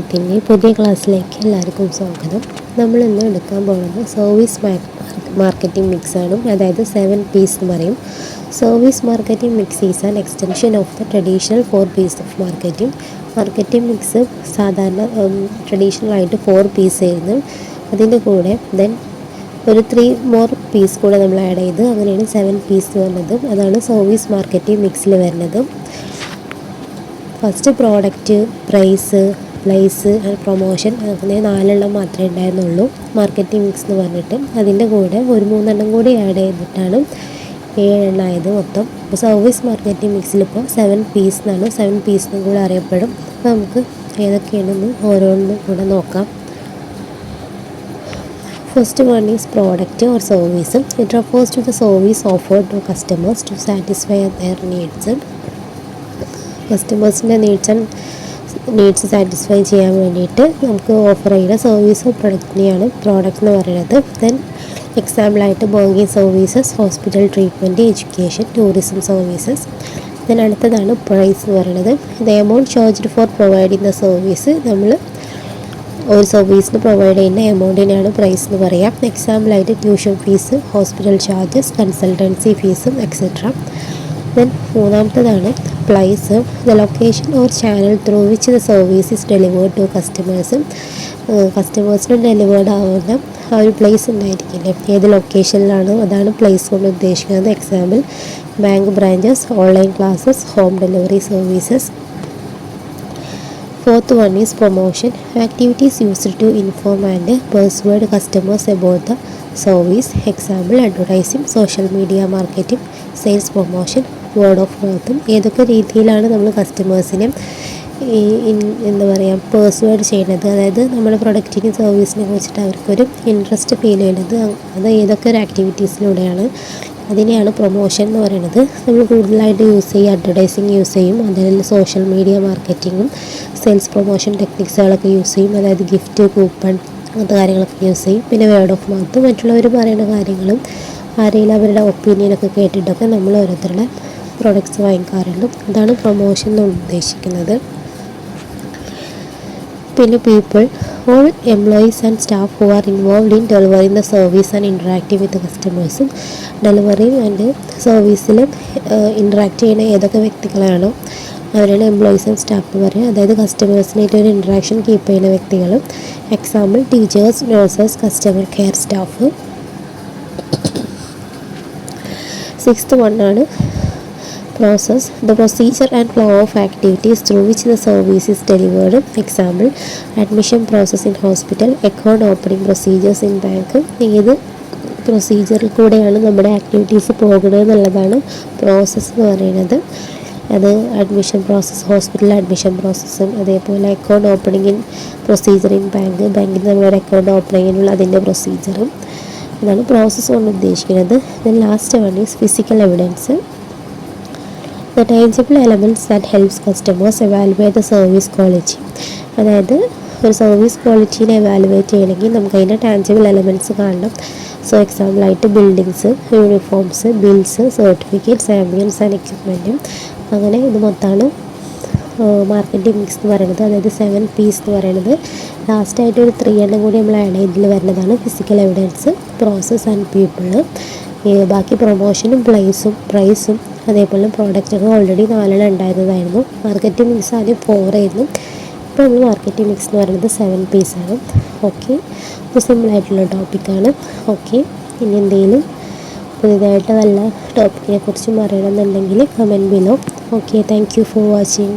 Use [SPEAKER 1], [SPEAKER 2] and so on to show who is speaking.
[SPEAKER 1] മലയാളത്തിന്റെ പുതിയ ക്ലാസ്സിലേക്ക് എല്ലാവർക്കും സ്വാഗതം. നമ്മൾ ഇന്ന് എടുക്കാൻ പോകുന്നത് സർവീസ് മാർക്കറ്റിംഗ് മിക്സ് ആണ്. അതായത് സെവൻ പീസ് എന്ന് പറയും. Service marketing mix is an extension of the traditional four Ps of marketing marketing mix സാധാരണ ട്രഡീഷണൽ ആയിട്ട് ഫോർ പീസ് ആയിരുന്നു. അതിന്റെ കൂടെ ദെൻ ഒരു ത്രീ മോർ പീസ് കൂടെ നമ്മൾ ആഡ് ചെയ്ത് അങ്ങനെയാണ് സെവൻ പീസ് വരുന്നത് അതാണ് സർവീസ് മാർക്കറ്റിംഗ് മിക്സിൽ വരുന്നത്. First product price place promotion അങ്ങനെ നാലെണ്ണം മാത്രമേ ഉണ്ടായിരുന്നുള്ളൂ. മാർക്കറ്റിംഗ് മിക്സ് എന്ന് പറഞ്ഞിട്ട് അതിന്റെ കൂടെ ഒരു മൂന്നെണ്ണം കൂടി ആഡ് ചെയ്തിട്ടാണ് ഏഴെണ്ണം ആയത് മൊത്തം. അപ്പോൾ സർവീസ് മാർക്കറ്റിംഗ് മിക്സിൽ ഇപ്പോൾ സെവൻ പീസ് എന്നാണ്. സെവൻ പീസ് എന്നും കൂടെ അറിയപ്പെടും. അപ്പോൾ നമുക്ക് ഏതൊക്കെയാണെന്ന് ഓരോന്നും കൂടെ നോക്കാം. First one is product or service it refers to the service offered to customers to satisfy their needs കസ്റ്റമേഴ്സിന്റെ needs and needs satisfy ചെയ്യാൻ വേണ്ടിയിട്ട് നമുക്ക് ഓഫർ ചെയ്യുന്ന സർവീസ് പ്രൊഡക്റ്റിനെയാണ് പ്രോഡക്റ്റ് എന്ന് പറയുന്നത്. Then എക്സാമ്പിളായിട്ട് banking services hospital treatment education tourism services then അടുത്തതാണ് price എന്ന് പറയുന്നത്. The amount charged for providing the service നമ്മൾ ഒരു സർവീസിന് പ്രൊവൈഡ് ചെയ്യുന്ന എമൗണ്ടിനെയാണ് പ്രൈസ് എന്ന് പറയാം. എക്സാമ്പിളായിട്ട് tuition fees hospital charges consultancy ഫീസും etcetera then മൂന്നാമത്തതാണ് place the location or channel through which the service is delivered to customers കസ്റ്റമേഴ്സിന് ഡെലിവേർഡ് ആവുന്ന ആ ഒരു പ്ലേസ് ഉണ്ടായിരിക്കില്ലേ? ഏത് ലൊക്കേഷനിലാണ് അതാണ് പ്ലേസ് കൊണ്ട് ഉദ്ദേശിക്കുന്നത്. Example bank branches online classes home delivery services fourth one is promotion activities used to inform and persuade customers about the service example advertising social media marketing sales promotion word of മൗത്തും ഏതൊക്കെ രീതിയിലാണ് നമ്മൾ കസ്റ്റമേഴ്സിനെ ഈ എന്താ പറയുക പേഴ്സുവേഡ് ചെയ്യുന്നത് അതായത് നമ്മുടെ പ്രൊഡക്റ്റിനും സർവീസിനെ കുറിച്ചിട്ട് അവർക്കൊരു ഇൻട്രസ്റ്റ് ഫീൽ ചെയ്യുന്നത് അത് ഏതൊക്കെ ഒരു ആക്ടിവിറ്റീസിലൂടെയാണ് അതിനെയാണ് പ്രൊമോഷൻ എന്ന് പറയുന്നത് നമ്മൾ കൂടുതലായിട്ട് യൂസ് ചെയ്യും അഡ്വർടൈസിങ് യൂസ് ചെയ്യും അതിൽ സോഷ്യൽ മീഡിയ മാർക്കറ്റിങ്ങും സെയിൽസ് പ്രൊമോഷൻ ടെക്നിക്സുകളൊക്കെ യൂസ് ചെയ്യും. അതായത് ഗിഫ്റ്റ് കൂപ്പൺ അങ്ങനത്തെ കാര്യങ്ങളൊക്കെ യൂസ് ചെയ്യും. പിന്നെ വേർഡ് ഓഫ് മൗത്ത് മറ്റുള്ളവർ പറയുന്ന കാര്യങ്ങളും ആരെങ്കിലും അവരുടെ ഒപ്പീനിയനൊക്കെ കേട്ടിട്ടൊക്കെ നമ്മൾ ഓരോരുത്തരുടെ പ്രൊഡക്ട്സ് വാങ്ങിക്കാറുണ്ട്. അതാണ് പ്രൊമോഷൻ ഉദ്ദേശിക്കുന്നത്. പിന്നെ people all employees and staff who are involve in delivering the service and interactive with കസ്റ്റമേഴ്സും delivery and സർവീസിൽ ഇൻട്രാക്ട് ചെയ്യുന്ന ഏതൊക്കെ വ്യക്തികളാണോ അവരാണ് എംപ്ലോയീസ് ആൻഡ് സ്റ്റാഫ് പറയുക അതായത് കസ്റ്റമേഴ്സിനായിട്ട് ഒരു ഇൻട്രാക്ഷൻ കീപ്പ് ചെയ്യുന്ന വ്യക്തികൾ example teachers nurses customer care staff sixth വണ്ണാണ് process the procedure and flow of activities through which the service is delivered. Example admission process in hospital account opening procedures in bank. ഏത് പ്രൊസീജിയറിൽ കൂടെയാണ് നമ്മുടെ activities പോകുന്നത് എന്നുള്ളതാണ് process എന്ന് പറയുന്നത്. അത് admission process hospital admission പ്രോസസ്സും അതേപോലെ അക്കൗണ്ട് ഓപ്പണിങ്ങിൻ പ്രൊസീജിയർ ഇൻ ബാങ്ക് ബാങ്കിൽ നമ്മളൊരു അക്കൗണ്ട് ഓപ്പണിങ്ങിനുള്ള അതിന്റെ പ്രൊസീജിയറും ഇതാണ് പ്രോസസ്സ് കൊണ്ട് ഉദ്ദേശിക്കുന്നത്. Then last one is physical evidence the tangible elements that helps customers evaluate the service quality അതായത് ഒരു സർവീസ് ക്വാളിറ്റീനെ എവാലുവേറ്റ് ചെയ്യണമെങ്കിൽ നമുക്ക് അതിന്റെ ടാഞ്ചിബിൾ എലമെന്റ്സ് കാണണം. So എക്സാമ്പിളായിട്ട് buildings uniforms bills certificates ambience and എക്യുപ്മെന്റും അങ്ങനെ ഇത് മൊത്തമാണ് മാർക്കറ്റിംഗ് മിക്സ് എന്ന് പറയുന്നത്. അതായത് സെവൻ പീസ് എന്ന് പറയുന്നത്. ലാസ്റ്റായിട്ട് ഒരു ത്രീ എണ്ണം കൂടി നമ്മൾ ആഡ് ചെയ്തിൽ വരുന്നതാണ് physical evidence process and people ബാക്കി പ്രൊമോഷനും പ്ലേസും പ്രൈസും അതേപോലെ പ്രോഡക്റ്റൊക്കെ ഓൾറെഡി നാലെണ്ണം ഉണ്ടായിരുന്നതായിരുന്നു. മാർക്കറ്റ് മിക്സ് ആദ്യം ഫോർ ആയിരുന്നു. ഇപ്പോൾ നമ്മൾ മാർക്കറ്റ് മിക്സ് എന്ന് പറയുന്നത് സെവൻ പീസാണ് ഓക്കെ അപ്പോൾ സിമ്പിളായിട്ടുള്ള ടോപ്പിക്കാണ് ഓക്കെ ഇനി എന്തെങ്കിലും പുതിയതായിട്ട് നല്ല ടോപ്പിക്കിനെ കുറിച്ചും അറിയണമെന്നുണ്ടെങ്കിൽ comment below okay thank you for watching